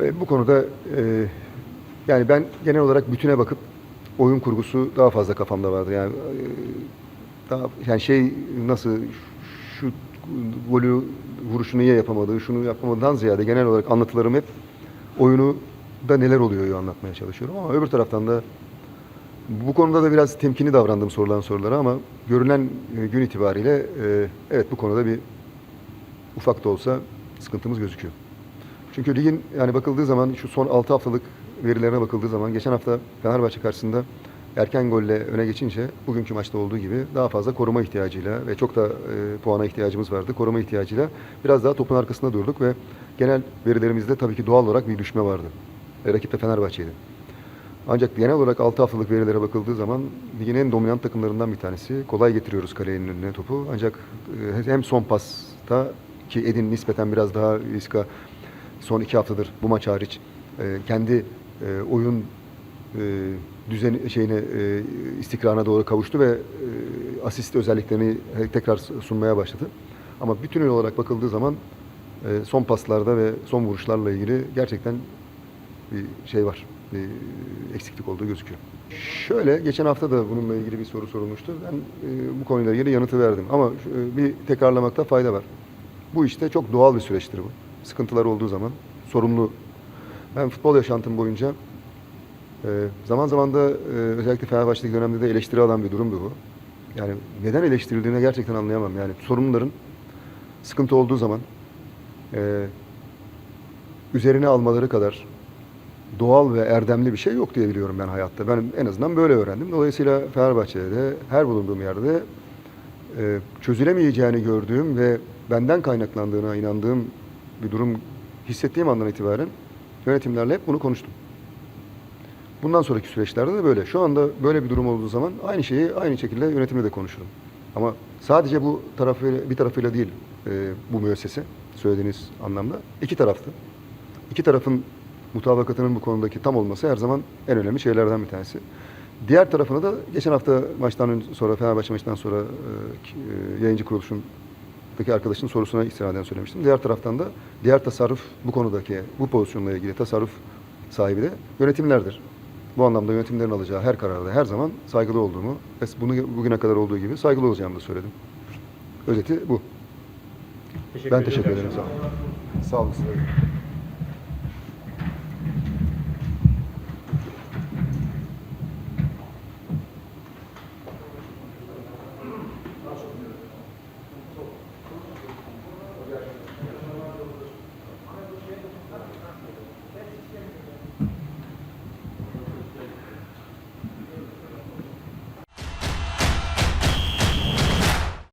E, Bu konuda e, yani ben genel olarak bütüne bakıp oyun kurgusu daha fazla kafamda vardı. Yani e, daha yani şey nasıl şu golü vuruşunu niye yapamadı, şunu yapamadığından ziyade genel olarak anlatılarım hep oyunu da neler oluyor anlatmaya çalışıyorum ama öbür taraftan da bu konuda da biraz temkinli davrandım sorulan sorulara ama görünen gün itibariyle evet bu konuda bir ufak da olsa sıkıntımız gözüküyor. Çünkü ligin yani bakıldığı zaman şu son 6 haftalık verilerine bakıldığı zaman geçen hafta Fenerbahçe karşısında erken golle öne geçince bugünkü maçta olduğu gibi daha fazla koruma ihtiyacıyla ve çok da e, puana ihtiyacımız vardı. Koruma ihtiyacıyla biraz daha topun arkasında durduk ve genel verilerimizde tabii ki doğal olarak bir düşme vardı. E, rakip de Fenerbahçe'ydi. Ancak genel olarak 6 haftalık verilere bakıldığı zaman ligin en dominant takımlarından bir tanesi. Kolay getiriyoruz kalenin önüne topu. Ancak e, hem son pasta ki Edin nispeten biraz daha riska son iki haftadır bu maç hariç e, kendi e, oyun e, düzeni şeyine e, istikrarına doğru kavuştu ve e, asist özelliklerini tekrar sunmaya başladı. Ama bütün olarak bakıldığı zaman e, son paslarda ve son vuruşlarla ilgili gerçekten bir şey var. Bir eksiklik olduğu gözüküyor. Şöyle geçen hafta da bununla ilgili bir soru sorulmuştu. Ben e, bu konuyla ilgili yanıtı verdim ama e, bir tekrarlamakta fayda var. Bu işte çok doğal bir süreçtir bu. Sıkıntılar olduğu zaman sorumlu. Ben futbol yaşantım boyunca e, zaman zaman da e, özellikle Fenerbahçe'deki dönemde de eleştiri alan bir durumdu bu. Yani neden eleştirildiğini gerçekten anlayamam. Yani sorumluların sıkıntı olduğu zaman e, üzerine almaları kadar doğal ve erdemli bir şey yok diye biliyorum ben hayatta. Ben en azından böyle öğrendim. Dolayısıyla Fenerbahçe'de de her bulunduğum yerde çözülemeyeceğini gördüğüm ve benden kaynaklandığına inandığım bir durum hissettiğim andan itibaren yönetimlerle hep bunu konuştum. Bundan sonraki süreçlerde de böyle. Şu anda böyle bir durum olduğu zaman aynı şeyi aynı şekilde yönetimle de konuşurum. Ama sadece bu tarafıyla, bir tarafıyla değil e, bu müessese söylediğiniz anlamda. iki taraflı. İki tarafın mutabakatının bu konudaki tam olması her zaman en önemli şeylerden bir tanesi. Diğer tarafını da geçen hafta maçtan sonra Fenerbahçe maçından sonra e, e, kuruluşundaki arkadaşın sorusuna istinaden söylemiştim. Diğer taraftan da diğer tasarruf bu konudaki bu pozisyonla ilgili tasarruf sahibi de yönetimlerdir. Bu anlamda yönetimlerin alacağı her kararda her zaman saygılı olduğumu ve bunu bugüne kadar olduğu gibi saygılı olacağımı da söyledim. Özeti bu. ben teşekkür ederim. Sağ olun. Sağ olun.